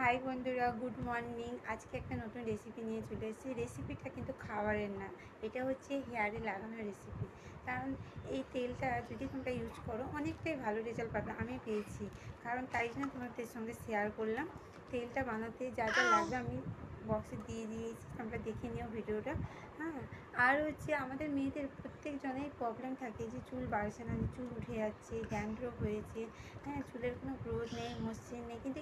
High বন্ধুরা, good morning. আজকে একটা নতুন রেসিপি নিয়ে চলে এসেছি। রেসিপিটা কিন্তু খাবারের না, এটা হচ্ছে হেয়ারে লাগানোর রেসিপি কারণ এই তেলটা যদি তোমরা ইউজ করো, অনেকটাই ভালো রেজাল্ট পাবে, আমি পেয়েছি। কারণ তাই জন্য তোমাদের সঙ্গে শেয়ার করলাম। তেলটা বানাতে যা যা লাগবে আমি বক্সে দিয়ে দিয়েছি, তোমরা দেখে নিও ভিডিওটা। হ্যাঁ আর হচ্ছে আমাদের মেয়েদের প্রত্যেকজনের প্রবলেম থাকে যে চুল বাড়ছে না চুল উঠে যাচ্ছে ড্যান্ড্রফ হয়েছে। হ্যাঁ চুলের কোনো গ্রোথ নেই মসৃণ নেই, কিন্তু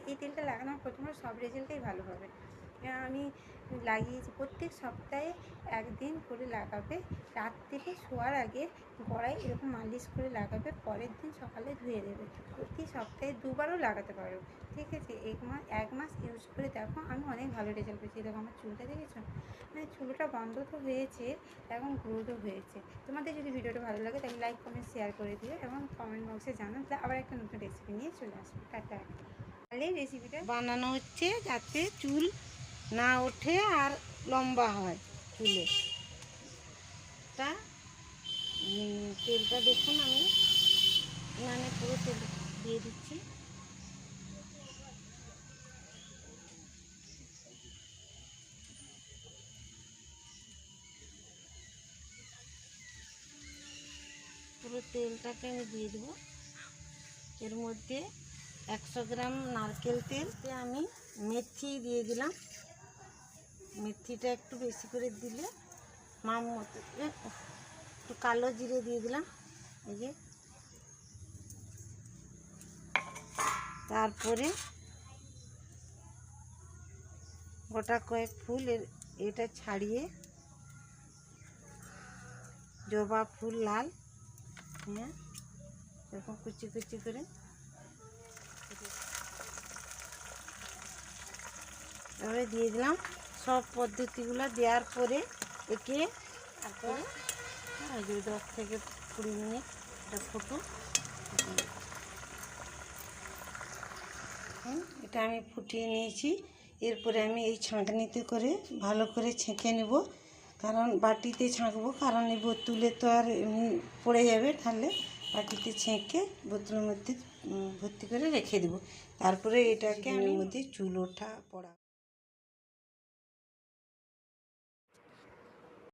এই তেলটা লাগানোর পর তোমার সব রেজাল্টই ভালো হবে। আমি লাগিয়েছি প্রত্যেক সপ্তাহে একদিন করে লাগাবে। রাত থেকে শোয়ার আগে গড়ায় এরকম মালিশ করে লাগাবে, পরের দিন সকালে ধুয়ে দেবে। প্রতি সপ্তাহে দুবারও লাগাতে পারো। ঠিক আছে, এক মাস এক মাস ইউজ করে দেখো, আমি অনেক ভালো রেজাল্ট পেয়েছি দেখো আমার চুলটা দেখেছ? মানে চুলটা বন্ধ তো হয়েছে, এখন গ্রোথও হয়েছে। তোমাদের যদি ভিডিওটা ভালো লাগে তাহলে লাইক কমেন্ট শেয়ার করে দিও এবং কমেন্ট বক্সে তাহলে আবার একটা নতুন রেসিপি নিয়ে চলে আসব। টাটা। তাহলে রেসিপিটা বানানো হচ্ছে যাতে চুল না ওঠে আর লম্বা হয় চুলে। তা তেলটা দেখুন আমি। মানে পুরো তেল দিয়ে দিচ্ছি। পুরো তেলটাকে আমি দিয়ে দেবো। এর মধ্যে একশো গ্রাম নারকেল তেল তে আমি মেথি দিয়ে দিলাম। মেথিটা একটু বেশি করে দিলে মাম মতো একটু কালো জিরে দিয়ে দিলাম। এই যে। তারপরে গোটা কয়েক ফুল এটা ছাড়িয়ে জবা ফুল লাল হ্যাঁ এরকম কুচি কুচি করে এবারে দিয়ে দিলাম সব পদ্ধতিগুলো দেওয়ার পরে একে তারপরে দশ থেকে কুড়ি মিনিট এটা ফুটুক এটা আমি ফুটিয়ে নিয়েছি। এরপরে আমি এই ছাঁকনিতে করে ভালো করে ছেঁকে নেব। কারণ বাটিতে ছাঁকবো কারণ এই বোতলে তো আর এমনি পড়ে যাবে। তাহলে বাটিতে ছেঁকে বোতলের মধ্যে ভর্তি করে রেখে দেবো। তারপরে এটাকে আমি মধ্যে চুল ওঠা পড়া